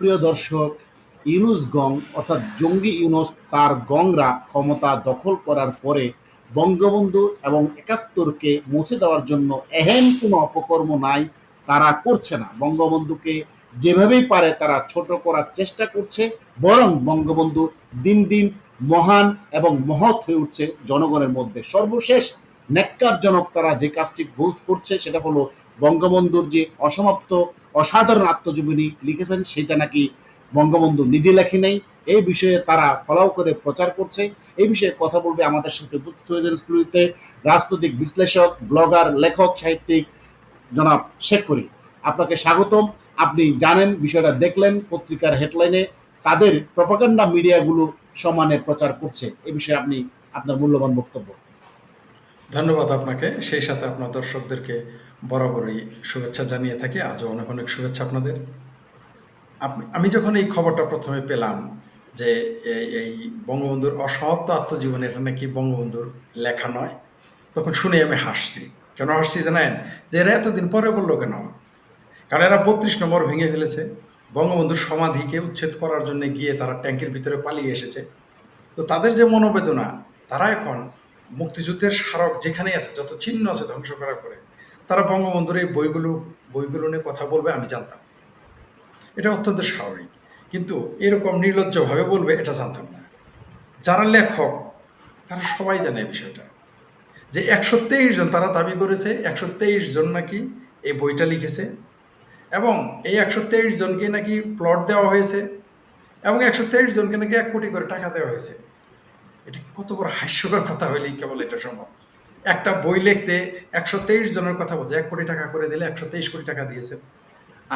প্রিয় দর্শক, ইউনুস গং, অর্থাৎ জঙ্গি ইউনুস, তার গংরা ক্ষমতা দখল করার পরে বঙ্গবন্ধু এবং একাত্তরকে মুছে দেওয়ার জন্য এহেন কোনো অপকর্ম নাই, তারা করছে না। বঙ্গবন্ধুকে যেভাবেই পারে তারা ছোট করার চেষ্টা করছে, বরং বঙ্গবন্ধু দিন দিন মহান এবং মহৎ হয়ে উঠছে জনগণের মধ্যে। সর্বশেষ ন্যাক্কারজনক তারা যে কাজটি ভুল করছে, সেটা হলো বঙ্গবন্ধুর যে অসমাপ্ত অসাধারণ আত্মজীবনী লিখেছেন, সেটা নাকি বঙ্গবন্ধু নিজে লেখে নেই। এই বিষয়ে তারা ফলাও করে প্রচার করছে। এই বিষয়ে কথা বলবে আমাদের সাথে উপস্থিত হয়েছেন রাজনৈতিক বিশ্লেষক, ব্লগার, লেখক, সাহিত্যিক জনাব শেখ ফরিদ। আপনাকে স্বাগতম। আপনি জানেন, বিষয়টা দেখলেন পত্রিকার হেডলাইনে। তাদের প্রপাগান্ডা মিডিয়াগুলো সমানে প্রচার করছে। এ বিষয়ে আপনি আপনার মূল্যবান বক্তব্য। ধন্যবাদ আপনাকে। সেই সাথে আপনার দর্শকদেরকে বরাবরই শুভেচ্ছা জানিয়ে থাকি। আজও অনেক অনেক শুভেচ্ছা আপনাদের। আমি যখন এই খবরটা প্রথমে পেলাম যে এই- বঙ্গবন্ধুর অসমাপ্ত আত্মজীবন, এটা নাকি বঙ্গবন্ধুর লেখা নয়, তখন শুনে আমি হাসছি। কেন হাসছি জানেন? যে এরা এতদিন পরে বলল কেন? কারণ এরা বত্রিশ নম্বর ভেঙে ফেলেছে। বঙ্গবন্ধুর সমাধিকে উচ্ছেদ করার জন্য গিয়ে তারা ট্যাঙ্কের ভিতরে পালিয়ে এসেছে। তো তাদের যে মনোবেদনা, তারা এখন মুক্তিযুদ্ধের স্মারক যেখানে আছে, যত চিহ্ন আছে ধ্বংস করার পরে তারা বঙ্গবন্ধুর এই বইগুলো বইগুলো নিয়ে কথা বলবে, আমি জানতাম। এটা অত্যন্ত স্বাভাবিক। কিন্তু এরকম নির্লজ্জভাবে বলবে, এটা জানতাম না। যারা লেখক, তারা সবাই জানে এই বিষয়টা। যে একশো তেইশ জন তারা দাবি করেছে, একশো তেইশ জন নাকি এই বইটা লিখেছে এবং এই একশো তেইশ জনকে নাকি প্লট দেওয়া হয়েছে এবং একশো তেইশ জনকে নাকি এক কোটি করে টাকা দেওয়া হয়েছে। এটা কত বড় হাস্যকর কথা হলেই কেবল এটা সম্ভব। একটা বই লিখতে একশো তেইশ জনের কথা বলছে। এক কোটি টাকা করে দিলে একশো তেইশ কোটি টাকা দিয়েছে।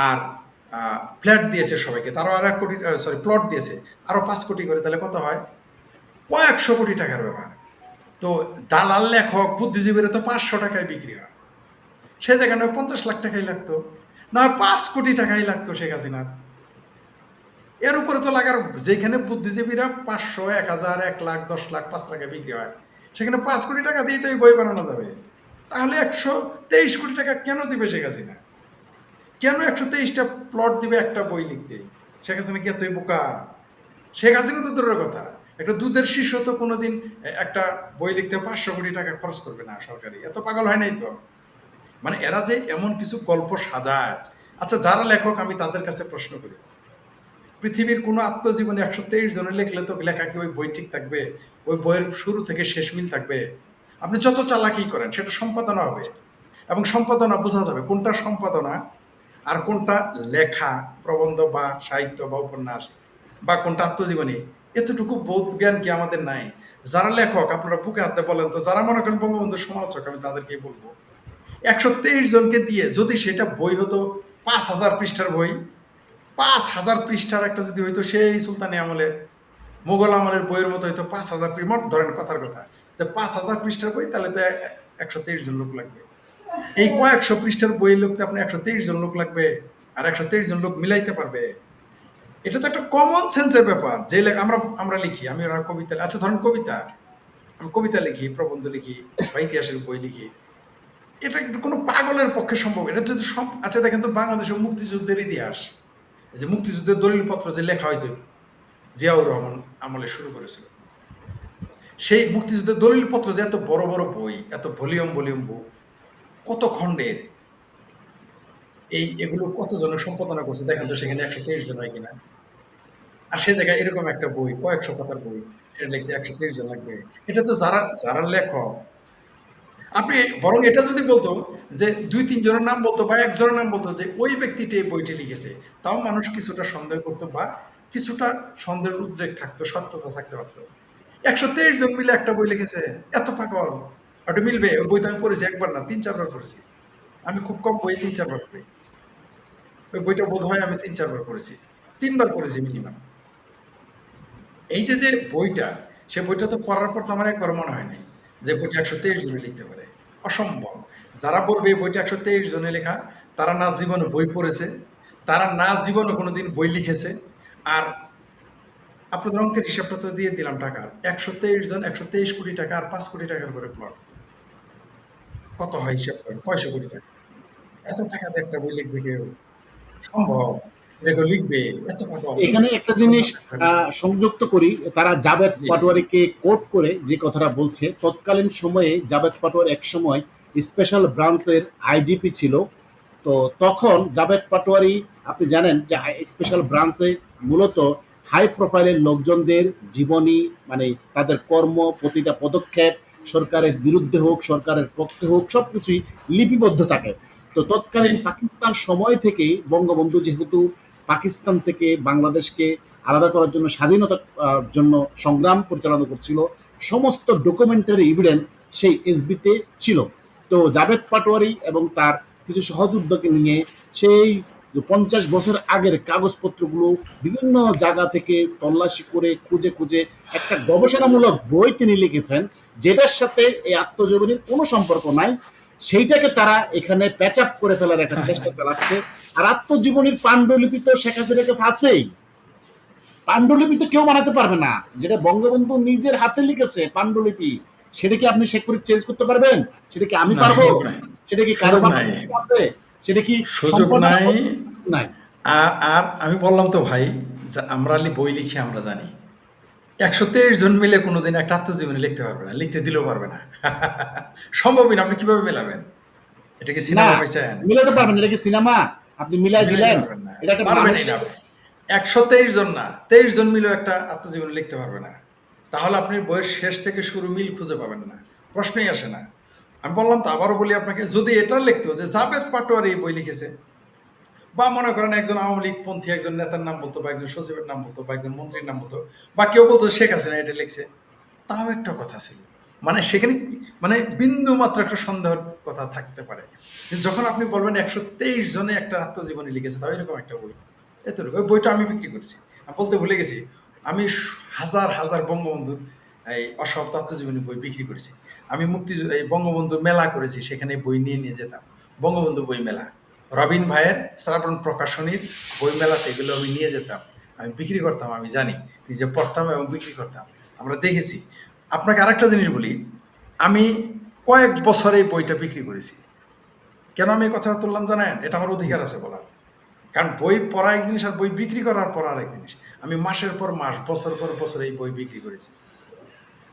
আর ফ্ল্যাট দিয়েছে সবাইকে। তারও আর এক কোটি সরি প্লট দিয়েছে। আরও পাঁচ কোটি করে, তাহলে কত হয়? কয়েকশো কোটি টাকার ব্যাপার। তো দালাল লেখক, বুদ্ধিজীবীরা তো পাঁচশো টাকায় বিক্রি হয়। সে জায়গায় পঞ্চাশ লাখ টাকাই লাগতো। না পাঁচ কোটি টাকাই লাগতো শেখ হাসিনার। এর উপরে তো লাগার যেখানে বুদ্ধিজীবীরা পাঁচশো, এক হাজার, এক লাখ, দশ লাখ, পাঁচ লাখে বিক্রি হয়। সেখানে পাঁচ কোটি টাকা দিয়ে তো এই বই বানানো যাবে। তাহলে একশো তেইশ কোটি টাকা কেন দিবে শেখ হাসিনা? কেন একশো তেইশটা প্লট দিবে একটা বই লিখতে? শেখ হাসিনা কি এতই বোকা? শেখ হাসিনা তো দূরের কথা। একটা দুধের শিশু তো কোনোদিন একটা বই লিখতে পাঁচশো কোটি টাকা খরচ করবে না সরকারি। এত পাগল হয় নাই তো? মানে এরা যে এমন কিছু গল্প সাজায়। আচ্ছা যারা লেখক, আমি তাদের কাছে প্রশ্ন করি। পৃথিবীর কোনো আত্মজীবনী একশো তেইশ জনের লেখলে তো লেখা কি ওই বই ঠিক থাকবে? ওই বইয়ের শুরু থেকে শেষ মিল থাকবে? আপনি যত চালাকি করেন, সেটা সম্পাদনা হবে। এবং সম্পাদনা বোঝা যাবে কোনটা সম্পাদনা আর কোনটা লেখা, প্রবন্ধ বা সাহিত্য বা উপন্যাস বা কোনটা আত্মজীবনী। এতটুকু বোধ জ্ঞান কি আমাদের নাই? যারা লেখক, আপনারা বুকে হাতে বলেন তো, যারা মনে করেন বঙ্গবন্ধুর সমালোচক, আমি তাদেরকে বলব। একশো তেইশ জনকে দিয়ে যদি সেটা বই হতো, পাঁচ হাজার পৃষ্ঠার বই পাঁচ হাজার পৃষ্ঠার একটা যদি হইতো, সেই সুলতানি আমলের মোগল আমলের বইয়ের মতো হয়তো পাঁচ হাজার পৃষ্ঠা। ধরেন কথার কথা, যে পাঁচ হাজার পৃষ্ঠার বই, তাহলে তো একশো তেইশ জন লোক লাগবে। এই কয়েকশো পৃষ্ঠার বই তো আপনার একশো তেইশ জন লোক লাগবে, আর একশো তেইশ জন লোক মিলাইতে পারবে। এটা তো একটা কমন সেন্সের ব্যাপার। যে লেখ আমরা আমরা লিখি, আমি কবিতা আচ্ছা ধরেন কবিতা। আমি কবিতা লিখি, প্রবন্ধ লিখি, বা ইতিহাসের বই লিখি। এটা কোনো পাগলের পক্ষে সম্ভব। এটা যদি সব আচ্ছা দেখেন তো বাংলাদেশের মুক্তিযুদ্ধের ইতিহাস। যে মুক্তিযুদ্ধের দলিলপত্র যে লেখা হয়েছে, জিয়াউর রহমান আমলে শুরু করেছিল। সেই মুক্তিযুদ্ধের দলিলপত্র যে এত বড় বড় বই, এত ভলিউম ভলিউম বুক, কত খণ্ডের? এই এগুলো কতজনের সম্পাদনা করছে? দেখেন তো সেখানে একশো তেইশ জন হয় কিনা। আর সে জায়গায় এরকম একটা বই, কয়েকশো পাতার বই, সেটা লিখতে একশো তেইশ জন লাগবে। এটা তো যারা যারা লেখক আপনি বরং এটা যদি বলতো যে দুই, তিনজনের নাম বলতো বা একজনের নাম বলতো যে ওই ব্যক্তিটি এই বইটি লিখেছে, তাও মানুষ কিছুটা সন্দেহ করতো বা কিছুটা সন্দেহের উদ্রেক থাকতো, সত্যতা থাকতে পারতো। একশো তেইশ জন মিলে একটা বই লিখেছে, এত পাগল। ওটা মিলবে? ওই বই তো আমি পড়েছি একবার না, তিন, চারবার পড়েছি। আমি খুব কম বই তিন, চারবার পড়ি। ওই বইটা বোধ হয় আমি তিন, চারবার পড়েছি। তিনবার পড়েছি মিনিমাম। এই যে যে বইটা, সে বইটা তো পড়ার পর তো আমার একবার মনে হয় নাই। যে বইটা একশো তেইশ জনে লিখতে পারে। অসম্ভব। যারা পড়বে বইটা একশো তেইশ জনে লেখা, তারা না জীবনে বই পড়েছে, তারা না জীবনে কোনোদিন বই লিখেছে, আর আপনাদের অঙ্কের হিসাবটা তো দিয়ে দিলাম টাকার। একশো তেইশ জন একশো তেইশ কোটি টাকা আর পাঁচ কোটি টাকার করে প্লট কত হয় হিসাব করেন? কয়শো কোটি টাকা? এত টাকা দিয়ে একটা বই লিখবে কেউ? সম্ভব। লিখবে এত এখানে একটা জিনিস সংযুক্ত করি তারা জাভেদ জি। পাটোয়ারিকে কোট করে যে কথাটা বলছে তৎকালীন সময়ে পাটোয়ারি এক সময় স্পেশাল ব্রাঞ্চের আইজিপি ছিল। তো তখন জাভেদ পাটোয়ারি আপনি জানেন যে স্পেশাল ব্রাঞ্চে মূলত হাই প্রোফাইলের লোকজনদের জীবনী মানে তাদের কর্ম প্রতিটা পদক্ষেপ সরকারের বিরুদ্ধে হোক সরকারের পক্ষে হোক সবকিছুই লিপিবদ্ধ থাকে। তো তৎকালীন পাকিস্তান সময় থেকেই বঙ্গবন্ধু যেহেতু পাকিস্তান থেকে বাংলাদেশকে আলাদা করার জন্য স্বাধীনতার জন্য সংগ্রাম পরিচালনা করছিল। সমস্ত ডকুমেন্টারি এভিডেন্স সেই এসবিতে ছিল। তো জাভেদ পাটোয়ারি এবং তার কিছু সহযোদ্ধাকে নিয়ে সেই পঞ্চাশ বছর আগের কাগজপত্রগুলো বিভিন্ন জায়গা থেকে তল্লাশি করে খুঁজে খুঁজে একটা গবেষণামূলক বই তিনি লিখেছেন, যেটার সাথে এই আত্মজীবনীর কোনো সম্পর্ক নাই। সেইটাকে তারা এখানে প্যাচ আপ করে ফেলার একটা চেষ্টা চালাচ্ছে। আর আত্মজীবনীর পাণ্ডুলিপি তো শেখ হাসিনার কাছে আছেই। পাণ্ডুলিপি তো কেউ বানাতে পারবে না। যেটা বঙ্গবন্ধু নিজের হাতে লিখেছে পাণ্ডুলিপি সেটা কি আপনি শেখ ফরিদ চেঞ্জ করতে পারবেন? সেটা কি আমি পারব? সেটা কি কারও আছে? সেটা কি সুযোগ নাই। নাই। আর আমি বললাম তো ভাই যে আমরা বই লিখি আমরা জানি। একশো তেইশ জন মিলে কোনোদিন একটা আত্মজীবনী লিখতে পারবে না লিখতে দিলেও পারবে না। সম্ভবই না আপনি কীভাবে মেলাবেন? এটা কি সিনেমা মিলাতে পারবেন এটা কি সিনেমা? আপনি মিলাই দিলেন এটা একটা মানুষের- না একশো তেইশ জন না তেইশ জন মিলেও একটা আত্মজীবনী লিখতে পারবে না। তাহলে আপনি বইয়ের শেষ থেকে শুরু মিল খুঁজে পাবেন না। প্রশ্নই আসে না। আমি বললাম তো আবারও বলি আপনাকে যদি এটা লিখতো যে জাভেদ পাটোয়ারি এই বই লিখেছে বা মনে করেন একজন আওয়ামী লীগ পন্থী একজন নেতার নাম বলতো বা একজন সচিবের নাম বলতো বা একজন মন্ত্রীর নাম বলতো বা কেউ বলতো শেখ হাসিনা এটা লিখছে তাও একটা কথা ছিল। মানে সেখানে মানে বিন্দু মাত্র একটা সন্দেহের কথা থাকতে পারে। যখন আপনি বলবেন একশো তেইশ জনে একটা আত্মজীবনী লিখেছে, তাও এরকম একটা বই। এতটুকু। ওই বইটা আমি বিক্রি করেছি। বলতে ভুলে গেছি, আমি হাজার হাজার বঙ্গবন্ধুর এই অসমাপ্ত আত্মজীবনী বই বিক্রি করেছি। আমি মুক্তি এই বঙ্গবন্ধু মেলা করেছি, সেখানে বই নিয়ে নিয়ে যেতাম। বঙ্গবন্ধু বই মেলা। রবিন ভাইয়ের শ্রাবণ প্রকাশনীর বই মেলাতে এগুলো আমি নিয়ে যেতাম। আমি বিক্রি করতাম, আমি জানি। নিজে পড়তাম এবং বিক্রি করতাম। আমরা দেখেছি আপনাকে আরেকটা জিনিস বলি। আমি কয়েক বছরে এই বইটা বিক্রি করেছি। কেন আমি এই কথাটা তুললাম জানেন? এটা আমার অধিকার আছে বলার। কারণ বই পড়া এক জিনিস আর বই বিক্রি করার পর আর এক জিনিস। আমি মাসের পর মাস বছর পর বছর এই বই বিক্রি করেছি।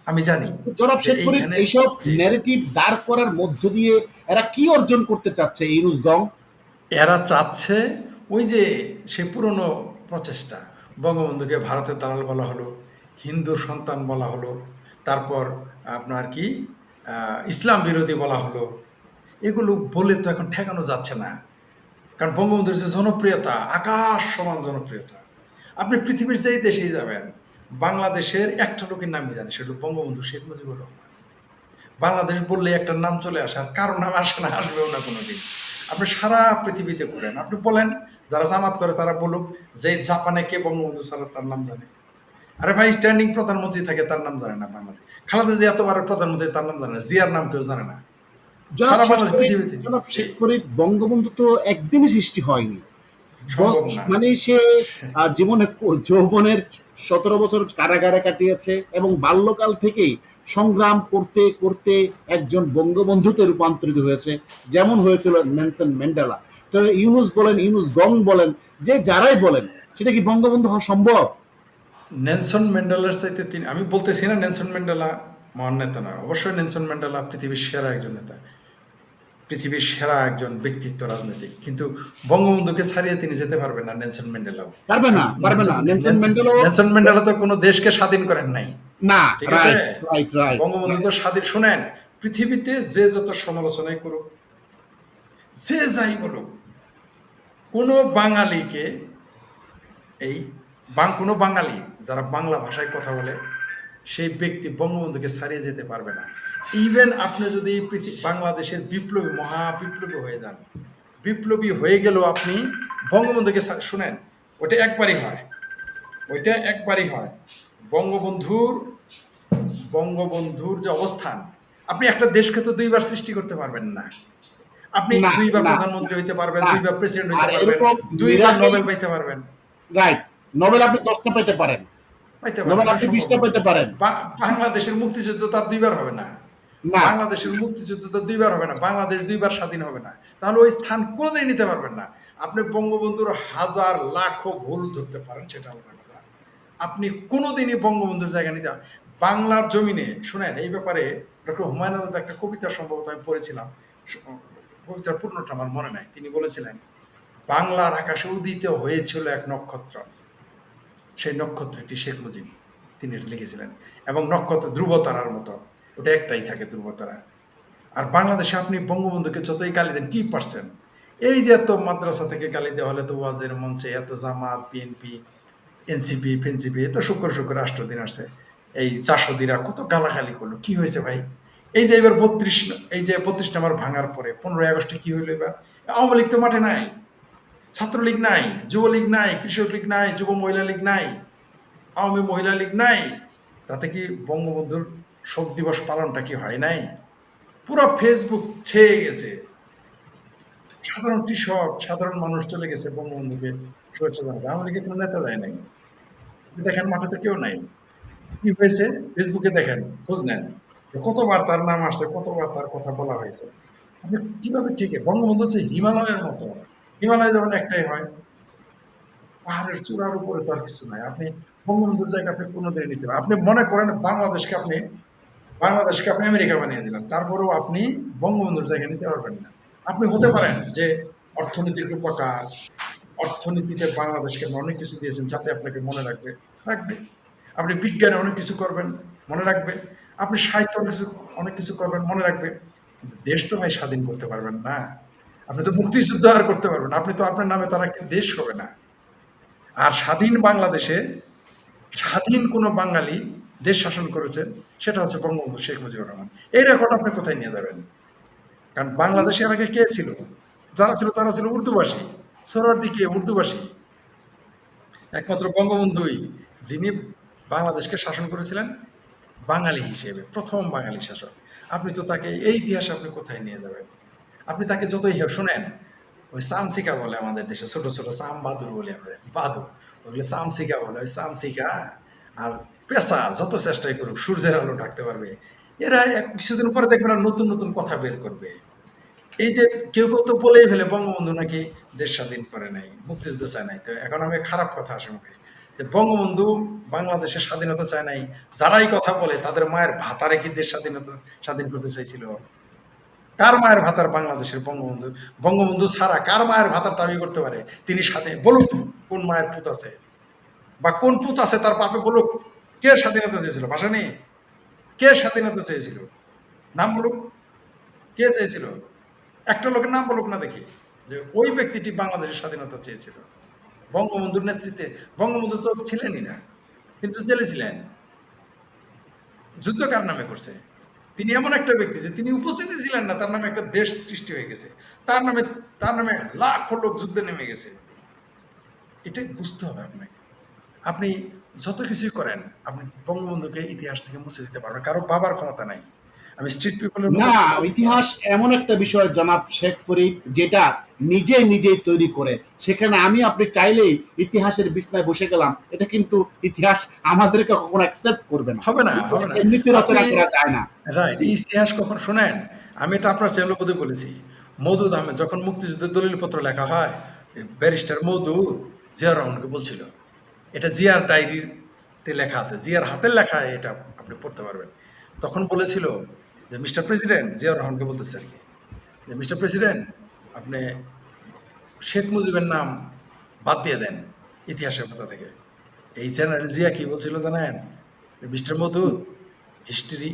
আমি জানি জনাব শেখ ফরিদ এইসব ন্যারেটিভ দাঁড় করার মধ্য দিয়ে এরা কি অর্জন করতে চাচ্ছে ইউনুস গং? এরা চাচ্ছে ওই যে সে পুরনো প্রচেষ্টা। বঙ্গবন্ধুকে ভারতের দালাল বলা হলো হিন্দু সন্তান বলা হলো তারপর আপনার কি ইসলাম বিরোধী বলা হলো। এগুলো বলে তো এখন ঠেকানো যাচ্ছে না। কারণ বঙ্গবন্ধুর যে জনপ্রিয়তা, আকাশ সমান জনপ্রিয়তা। আপনি পৃথিবীর যেই দেশেই যাবেন, বাংলাদেশের একটা লোকের নামই জানে, সেটা বঙ্গবন্ধু শেখ মুজিবুর রহমান। বাংলাদেশ বললে একটা নাম চলে আসে, আর কারও নাম আসে না, আসবেও না কোনোদিন। আপনি সারা পৃথিবীতে ঘুরেন, আপনি বলেন, যারা জামাত করে তারা বলুক, যে জাপানে কে বঙ্গবন্ধু ছাড়া তার নাম জানে। আরে ভাই স্ট্যান্ডিং প্রধানমন্ত্রী থাকে তার নাম জানে না বাংলাদেশ। খালেদা জিয়া এতবারের প্রধানমন্ত্রী তার নাম জানে না। জিয়ার নাম কেউ জানে না। সারা শেখ বাংলাদেশ ফরিদ- পৃথিবীতে। শেখ ফরিদ বঙ্গবন্ধু তো একদিনই সৃষ্টি হয়নি। মানে সে জীবনে যৌবনের সতেরো বছর কারাগারে কাটিয়েছে এবং বাল্যকাল থেকেই সংগ্রাম করতে করতে একজন বঙ্গবন্ধুতে রূপান্তরিত হয়েছে। যেমন হয়েছিল নেলসন ম্যান্ডেলা। তো ইউনুস বলেন ইউনুস গং বলেন যে যারাই বলেন সেটা কি বঙ্গবন্ধু হওয়া সম্ভব? নেলসন ম্যান্ডেলার চাইতে তিনি আমি বলতেছি না নেলসন ম্যান্ডেলা মহান নেতা নয় অবশ্যই নেলসন ম্যান্ডেলা পৃথিবীর সেরা একজন নেতা। পৃথিবীর সেরা একজন ব্যক্তিত্ব রাজনৈতিক। কিন্তু বঙ্গবন্ধুকে ছাড়িয়ে তিনি যেতে পারবেন না নেলসন ম্যান্ডেলাও পারবে না পারবে না। নেলসন ম্যান্ডেলা তো কোনো দেশকে স্বাধীন করেন নাই। না ঠিক আছে? রাইট রাইট রাইট বঙ্গবন্ধু তো স্বাধীন। শুনেন পৃথিবীতে যে যত সমালোচনাই করুক যে যাই বলুক কোনো বাঙালিকে এই বাং কোনো বাঙালি যারা বাংলা ভাষায় কথা বলে সেই ব্যক্তি বঙ্গবন্ধুকে ছাড়িয়ে যেতে পারবে না। ইভেন আপনি যদি বাংলাদেশের বিপ্লবী মহা বিপ্লবী হয়ে যান বিপ্লবী হয়ে গেলেও আপনি বঙ্গবন্ধুকে শুনেন ওটা একবারই হয়। ওইটা একবারই হয়। বঙ্গবন্ধুর বঙ্গবন্ধুর যে অবস্থান আপনি একটা দেশকে তো দুইবার সৃষ্টি করতে পারবেন না। আপনি দুইবার প্রধানমন্ত্রী হইতে পারবেন দুইবার প্রেসিডেন্ট হইতে পারবেন দুইবার নোবেল পাইতে পারবেন। রাইট। নোবেল আপনি দশটা পেতে পারেন। নোবেল আপনি বিশটা পেতে পারেন। বাংলাদেশের মুক্তিযুদ্ধ তার দুইবার হবে না। বাংলাদেশের মুক্তিযুদ্ধ তো দুইবার হবে না। বাংলাদেশ দুইবার স্বাধীন হবে না। তাহলে ওই স্থান কোনোদিনই নিতে পারবেন না। আপনি বঙ্গবন্ধুর হাজার লাখো ভুল ধরতে পারেন সেটা আলাদা কথা। আপনি কোনোদিনই বঙ্গবন্ধুর জায়গা নিতে বাংলার জমিনে শুনেন এই ব্যাপারে ডক্টর হুমায়ুন আজাদ একটা কবিতা সম্ভবত আমি পড়েছিলাম। কবিতার পূর্ণটা আমার মনে নাই। তিনি বলেছিলেন বাংলার আকাশে উদিত হয়েছিল এক নক্ষত্র। সেই নক্ষত্রটি শেখ মুজিব তিনি লিখেছিলেন। এবং নক্ষত্র ধ্রুবতারার মতো, ওটা একটাই থাকে ধ্রুবতারা। আর বাংলাদেশে আপনি বঙ্গবন্ধুকে যতই গালি দেন, কি পারছেন? এই যে এত মাদ্রাসা থেকে গালি দেওয়া হলে তো ওয়াজের মঞ্চে এত জামাত, বিএনপি, এনসিপি, ফেনসিপি এত শুক্র শুক্র রাষ্ট্রদিন আসছে। এই চাষদিরা কত গালাগালি করল, কি হয়েছে ভাই? এই যে এবার বত্রিশ, এই যে বত্রিশ নাম্বার ভাঙার পরে পনেরোই আগস্টে কি হইল এবার? আওয়ামী লীগ তো মাঠে নাই। ছাত্রলীগ নাই, যুবলীগ নাই, কৃষক লীগ নাই, যুব মহিলা লীগ নাই, আওয়ামী মহিলা লীগ নাই, তাতে কি বঙ্গবন্ধুর শোক দিবস পালনটা কি হয় নাই? পুরো ফেসবুক ছেয়ে গেছে। সাধারণ কৃষক, সাধারণ মানুষ চলে গেছে বঙ্গবন্ধুকে শুভেচ্ছা জানাতে। আওয়ামী লীগের কোনো নেতা যায় নাই। দেখেন, মাঠে তো কেউ নাই। কি হয়েছে? ফেসবুকে দেখেন, খোঁজ নেন। কতবার তার নাম আসছে, কতবার তার কথা বলা হয়েছে। আপনি কীভাবে ঠিক বঙ্গবন্ধু হচ্ছে হিমালয়ের মতো। হিমালয় যেমন একটাই হয়, পাহাড়ের চূড়ার উপরে তো আর কিছু নাই। আপনি বঙ্গবন্ধুর জায়গা আপনি কোনোদিনই নিতে পারেন আপনি মনে করেন বাংলাদেশকে আপনি বাংলাদেশকে আপনি আমেরিকা বানিয়ে দিলেন, তারপরেও আপনি বঙ্গবন্ধুর জায়গা নিতে পারবেন না। আপনি হতে পারেন যে অর্থনীতির রূপকার অর্থনীতিতে বাংলাদেশকে অনেক কিছু দিয়েছেন যাতে আপনাকে মনে রাখবে রাখবে। আপনি বিজ্ঞানে অনেক কিছু করবেন, মনে রাখবে। আপনি সাহিত্য অনেক কিছু অনেক কিছু করবেন, মনে রাখবে। কিন্তু দেশ তো ভাই স্বাধীন করতে পারবেন না। আপনি তো মুক্তিযুদ্ধ আর করতে পারবেন আপনি তো আপনার নামে তার একটি দেশ হবে না। আর স্বাধীন বাংলাদেশে স্বাধীন কোনো বাঙালি দেশ শাসন করেছেন সেটা হচ্ছে বঙ্গবন্ধু শেখ মুজিবুর রহমান। এই রেকর্ড আপনি কোথায় নিয়ে যাবেন? কারণ বাংলাদেশের আগে কে ছিল? যারা ছিল তারা ছিল উর্দুভাষী। সোহরাওয়ার্দী কে? উর্দুভাষী। একমাত্র বঙ্গবন্ধুই, যিনি বাংলাদেশকে শাসন করেছিলেন, বাঙালি হিসেবে, প্রথম বাঙালি শাসক। আপনি তো তাকে এই ইতিহাসে আপনি কোথায় নিয়ে যাবেন? আপনি তাকে যতই শোনেন, ওই সামসিকা বলে আমাদের দেশে, ছোট ছোট সাম বাদুর বলি আমরা বাদুর ওগুলো সামসিকা বলে, ওই সামসিকা আর পেশা যত চেষ্টাই করুক, সূর্যের আলো ডাকতে পারবে। এরা কিছুদিন পরে দেখবেন নতুন নতুন কথা বের করবে। এই যে কেউ কেউ তো বলেই ফেলে, বঙ্গবন্ধু নাকি দেশ স্বাধীন করে নাই, মুক্তিযুদ্ধ চায় নাই। তো এখন আমি খারাপ কথা আসে মুখে, যে বঙ্গবন্ধু বাংলাদেশের স্বাধীনতা চায় নাই, যারাই কথা বলে, তাদের মায়ের ভাতারে কি দেশ স্বাধীনতা, স্বাধীন করতে চাইছিল? কার মায়ের ভাতার বাংলাদেশের বঙ্গবন্ধু বঙ্গবন্ধু ছাড়া কার মায়ের ভাতার দাবি করতে পারে? তিনি সাথে বলুক কোন মায়ের পুত আছে? বা কোন পুত আছে তার পাপে বলুক, কে স্বাধীনতা চেয়েছিল? ভাষা নেই। কে স্বাধীনতা চেয়েছিল? নাম বলুক। কে চেয়েছিল? একটা লোকের নাম বলুক না দেখি। যে ওই ব্যক্তিটি বাংলাদেশের স্বাধীনতা চেয়েছিল। বঙ্গবন্ধুর নেতৃত্বে, বঙ্গবন্ধু তো ছিলেনই না, কিন্তু জেলে ছিলেন। যুদ্ধ কার নামে করছে? তিনি এমন একটা ব্যক্তি যে তিনি উপস্থিতি ছিলেন না তার নামে একটা দেশ সৃষ্টি হয়ে গেছে। তার নামে তার নামে লাখ লোক যুদ্ধে নেমে গেছে। এটাই বুঝতে হবে আপনাকে। আপনি যত কিছুই করেন আপনি বঙ্গবন্ধুকে ইতিহাস থেকে মুছে দিতে পারবেন। কারও বাবার ক্ষমতা নাই। আমি স্ট্রিট পিপলের না ইতিহাস এমন একটা বিষয় জনাব শেখ ফরিদ যেটা নিজে নিজেই তৈরি করে। সেখানে আমি আপনি চাইলেই ইতিহাসের বিছনায় বসে গেলাম। এটা কিন্তু ইতিহাস আমাদেরকে কখনো অ্যাকসেপ্ট করবে না। হবে না হবে না। এমনিতে রচনা করা যায় না। রাইট ইতিহাস কখন শোনেন? আমি এটা আপনার চ্যানেল পদে বলেছি। মধুদ আহমেদ যখন মুক্তিযুদ্ধের দলিলপত্র লেখা হয় ব্যারিস্টার মধুদ জিয়াউর রহমানকে বলছিল এটা জিয়ার ডায়েরিতে লেখা আছে জিয়ার হাতের লেখা এটা আপনি পড়তে পারবেন। তখন বলেছিল যে মিস্টার প্রেসিডেন্ট জিয়াউর রহমানকে বলতেছে আর কি যে মিস্টার প্রেসিডেন্ট আপনি শেখ মুজিবের নাম বাদ দিয়ে দেন ইতিহাসের পাতা থেকে। এই জেনারেল জিয়া কি বলছিল জানেন? Mister Madhu history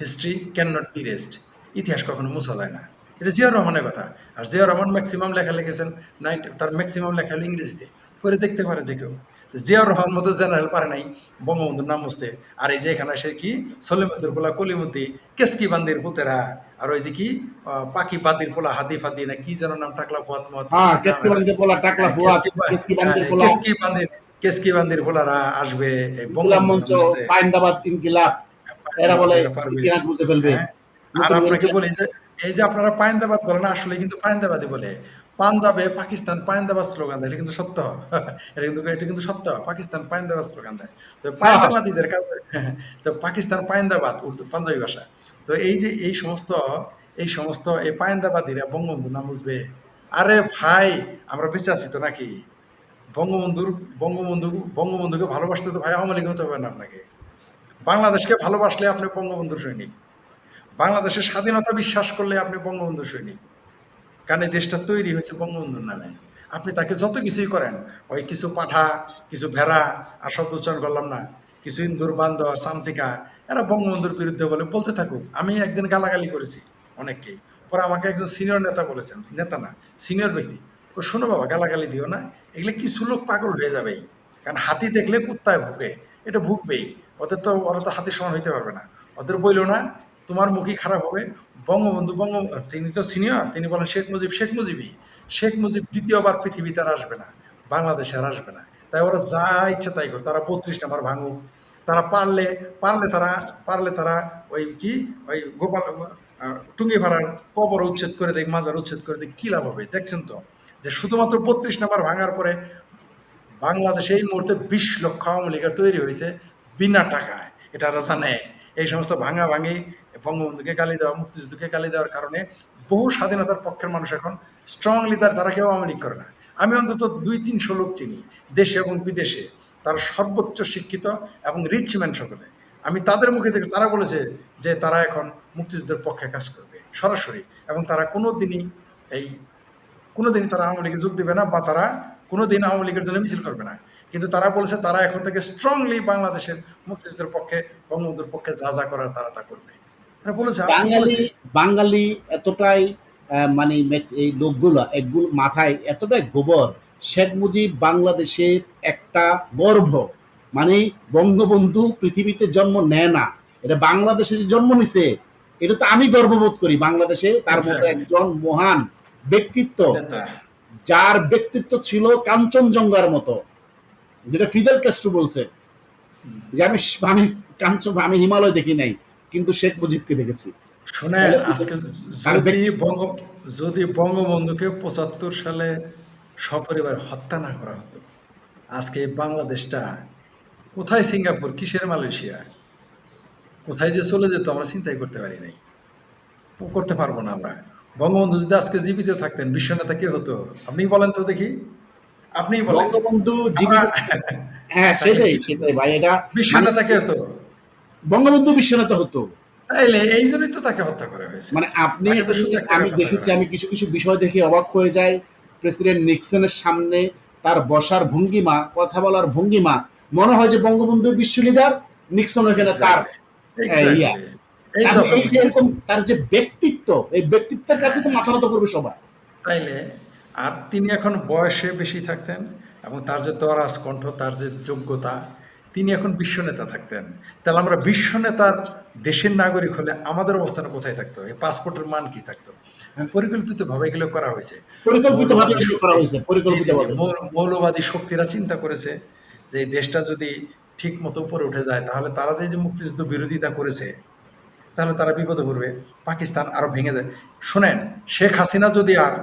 history can not be rest ইতিহাস কখনো মুছা যায় না। এটা জিয়া রহমানের কথা। আর জিয়া রহমান ম্যাক্সিমাম লেখা লিখেছেন নাইন তার ম্যাক্সিমাম লেখা হলো ইংরেজিতে। পরে দেখতে পারে যে কেউ। জিয়াউর রহমান মতো জেনারেল পারে নাই বঙ্গবন্ধুর নাম মুছতে আর এই যে এখানে সে কি? সলিমুদ্দুর পোলা কলিমুদ্দি কেসকি বান্দির পুতেরা আর ওই যে কি? পাখি বাদির পোলা হাদি ফাদি না কি যেন নাম টাকলা ফুয়াত মুয়াত হ্যাঁ কেসকি বান্দির পোলা টাকলা ফুয়াদ কেসকি বান্দির কেসকি বান্দির পোলারা আসবে গোলাম মঞ্চ ইনকিলাব এরা বলে ইতিহাস বুঝে ফেলবে। হ্যাঁ, আর আপনাকে বলি যে এই যে আপনারা পায়ন্দাবাদ বলেন আসলে কিন্তু পায়ন্দাবাদই বলে। পাঞ্জাবে পাকিস্তান পায়েন্দাবাদ স্লোগান দেয়। এটা কিন্তু সত্য। এটা কিন্তু এটা কিন্তু সত্য। পাকিস্তান পায়েন্দাবাদ স্লোগান দেয়। তো পায়েন্দাবাদীদের কাছে তো পাকিস্তান পায়েন্দাবাদ উর্দু, পাঞ্জাবি ভাষা। তো এই যে, এই সমস্ত এই সমস্ত, এই পায়েন্দাবাদীরা বঙ্গবন্ধু নাম বুঝবে। আরে ভাই, আমরা বেঁচে আছি তো নাকি? বঙ্গবন্ধুর, বঙ্গবন্ধু, বঙ্গবন্ধুকে ভালোবাসতে তো ভাই আওয়ামী লীগ হতে হবে না আপনাকে। বাংলাদেশকে ভালোবাসলে আপনি বঙ্গবন্ধুর সৈনিক। বাংলাদেশের স্বাধীনতা বিশ্বাস করলে আপনি বঙ্গবন্ধুর সৈনিক। কারণ এই দেশটা তৈরি হয়েছে বঙ্গবন্ধুর নামে। আপনি তাকে যত কিছুই করেন, ওই কিছু পাঠা, কিছু ভেড়া, আর শব্দ উচ্চারণ করলাম না, কিছু ইন্দুর, বান্দর, সামসিকা, এরা বঙ্গবন্ধুর বিরুদ্ধে বলে বলতে থাকুক। আমি একদিন গালাগালি করেছি অনেককেই। পরে আমাকে একজন সিনিয়র নেতা বলেছেন, নেতা না সিনিয়র ব্যক্তি ও শোনো বাবা, গালাগালি দিও না, এগুলো কিছু লোক পাগল হয়ে যাবেই। কারণ হাতি দেখলে কুত্তায় ভুকে এটা ভুগবেই। ওদের তো, ওরা তো হাতির সমান হইতে পারবে না। ওদের বইলো না তোমার মুখই খারাপ হবে। বঙ্গবন্ধু, বঙ্গ, তিনি তো সিনিয়র তিনি বলেন শেখ মুজিব, শেখ মুজিবই। শেখ মুজিব দ্বিতীয়বার পৃথিবীতে আর আসবে না, বাংলাদেশে আর আসবে না। তাই ওরা যা ইচ্ছা তাই করে তারা বত্রিশ নাম্বার ভাঙুক। তারা পারলে পারলে তারা পারলে তারা ওই কি, ওই গোপাল টুঙ্গি ভাড়ার কবর উচ্ছেদ করে দেখ, মাজার উচ্ছেদ করে দেখ, কি লাভ হবে? দেখছেন তো? যে শুধুমাত্র বত্রিশ নাম্বার ভাঙার পরে বাংলাদেশে এই মুহূর্তে বিশ লক্ষ আওয়ামী লীগের তৈরি হয়েছে বিনা টাকায়। এটা রাজা নেয়। এই সমস্ত ভাঙা ভাঙি বঙ্গবন্ধুকে গালি দেওয়া, মুক্তিযুদ্ধকে গালি দেওয়ার কারণে বহু স্বাধীনতার পক্ষের মানুষ এখন স্ট্রংলি তার তারা কেউ আওয়ামী করে না। আমি অন্তত দুই তিনশো লোক চিনি, দেশে এবং বিদেশে। তারা সর্বোচ্চ শিক্ষিত এবং রিচ ম্যান সকলে। আমি তাদের মুখে থেকে তারা বলেছে যে তারা এখন মুক্তিযুদ্ধের পক্ষে কাজ করবে, সরাসরি। এবং তারা কোনো দিনই এই, কোনোদিনই তারা আওয়ামী লীগে যোগ দেবে না বা তারা কোনোদিন আওয়ামী লীগের জন্য মিছিল করবে না। কিন্তু তারা বলেছে, তারা এখন থেকে স্ট্রংলি বাংলাদেশের মুক্তিযুদ্ধের পক্ষে, বঙ্গবন্ধুর পক্ষে যা যা করার তারা তা করবে। বাঙালি বাঙালি এতটাই মানে এই লোকগুলো এগুলো মাথায় এতটাই গোবর শেখ মুজিব বাংলাদেশের একটা গর্ব মানে বঙ্গবন্ধু পৃথিবীতে জন্ম নেয় না। এটা বাংলাদেশে যে জন্ম নিছে এটা তো আমি গর্ববোধ করি বাংলাদেশে। তার মধ্যে একজন মহান ব্যক্তিত্ব যার ব্যক্তিত্ব ছিল কাঞ্চনজঙ্ঘার মতো। যেটা ফিদেল ক্যাস্ট্রো বলছে। যে আমি আমি কাঞ্চন আমি হিমালয় দেখি নাই। কিন্তু শেখ মুজিবকে দেখেছি। শোনেন আজকে যদি বঙ্গ যদি বঙ্গবন্ধুকে পঁচাত্তর সালে সপরিবার হত্যা না করা হতো আজকে বাংলাদেশটা কোথায় সিঙ্গাপুর? কিসের মালয়েশিয়া? কোথায় যে চলে যেত আমরা চিন্তাই করতে পারি নাই। করতে পারব না আমরা। বঙ্গবন্ধু যদি আজকে জীবিত থাকতেন বিশ্বনেতা কে হতো? আপনি বলেন তো দেখি। আপনি বলেন। বঙ্গবন্ধু জীবিত হ্যাঁ সেটাই সেটাই ভাই এটা বিশ্বনেতা কে হতো? বঙ্গবন্ধু বিশ্বনেতা হতো। তাইলে এই জন্যই তো তাকে হত্যা করা হয়েছে। মানে আপনি আমি দেখেছি আমি কিছু কিছু বিষয় দেখে অবাক হয়ে যাই। প্রেসিডেন্ট নিক্সনের সামনে তার বসার ভঙ্গিমা কথা বলার ভঙ্গিমা মনে হয় যে বঙ্গবন্ধু বিশ্ব লিডার নিক্সন এখানে তার তার যে ব্যক্তিত্ব এই ব্যক্তিত্বের কাছে তো মাথা নত করবে সবাই। তাইলে আর তিনি এখন বয়সে বেশি থাকতেন এবং তার যে তরাস কণ্ঠ তার যে যোগ্যতা তিনি এখন বিশ্ব নেতা থাকতেন। তাহলে আমরা বিশ্ব নেতার দেশের নাগরিক হলে আমাদের অবস্থান কোথায় থাকতো? এই পাসপোর্টের মান কি থাকতো? পরিকল্পিতভাবে এগুলো করা হয়েছে। মৌলবাদী শক্তিরা চিন্তা করেছে যে দেশটা যদি ঠিক মতো উপরে উঠে যায় তাহলে তারা যে যে মুক্তিযুদ্ধ বিরোধিতা করেছে তাহলে তারা বিপদে পড়বে পাকিস্তান আরও ভেঙে যায়। শোনেন শেখ হাসিনা যদি আর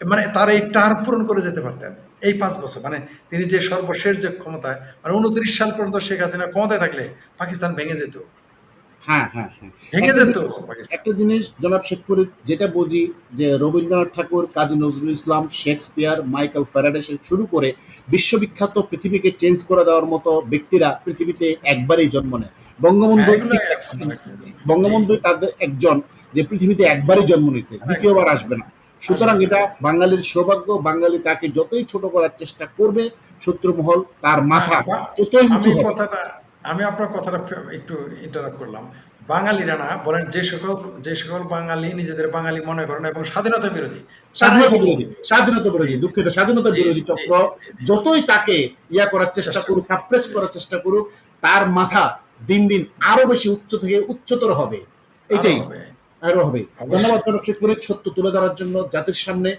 মানে তার এই টার পূরণ করে যেতে পারতেন এই পাঁচ বছর মানে তিনি যে সর্বশেষ যে ক্ষমতায় মানে উনত্রিশ সাল পর্যন্ত শেখ হাসিনা ক্ষমতায় থাকলে পাকিস্তান ভেঙে যেত। হ্যাঁ হ্যাঁ হ্যাঁ। একটা জিনিস- জনাব শেখপুরি যেটা বুঝি যে Rabindranath Thakur Kazi Nazrul Islam Shakespeare Michael Faraday শুরু করে বিশ্ববিখ্যাত পৃথিবীকে চেঞ্জ করে দেওয়ার মতো ব্যক্তিরা পৃথিবীতে একবারই জন্ম নেয়। বঙ্গবন্ধু বঙ্গবন্ধু তাদের একজন যে পৃথিবীতে একবারই জন্ম নিয়েছে দ্বিতীয়বার আসবে না। সুতরাং এটা বাঙালির সৌভাগ্য বাঙালি তাকে যতই ছোট করার চেষ্টা করবে শত্রুমহল তার মাথা হ্যাঁ, ততই উঁচু আমি কথাটা আমি আপনার কথাটা একটু ইন্টারাপ্ট করলাম। বাঙালিরা না বলেন যে সকল যে সকল বাঙালি নিজেদের বাঙালি মনে করেন এবং স্বাধীনতা বিরোধী স্বাধীনতা বিরোধী স্বাধীনতা বিরোধী। দুঃখিত স্বাধীনতা বিরোধী চক্র যতই তাকে ইয়া করার চেষ্টা চেষ্টা করুক সাপ্রেস করার চেষ্টা করুক তার মাথা দিন দিন আরও বেশি উচ্চ থেকে উচ্চতর হবে। এটাই। আরও হবে। ধন্যবাদ ডক্টর শেখপুরের সত্য তুলে ধরার জন্য জাতির সামনে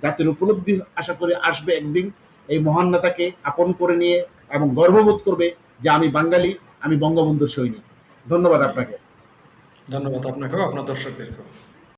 জাতির উপলব্ধি আশা করি আসবে একদিন। এই মহান নেতাকে আপন করে নিয়ে এবং গর্ববোধ করবে যে আমি বাঙালি আমি বঙ্গবন্ধুর সৈনিক। ধন্যবাদ আপনাকে। ধন্যবাদ আপনাকেও আপনার দর্শকদেরকেও।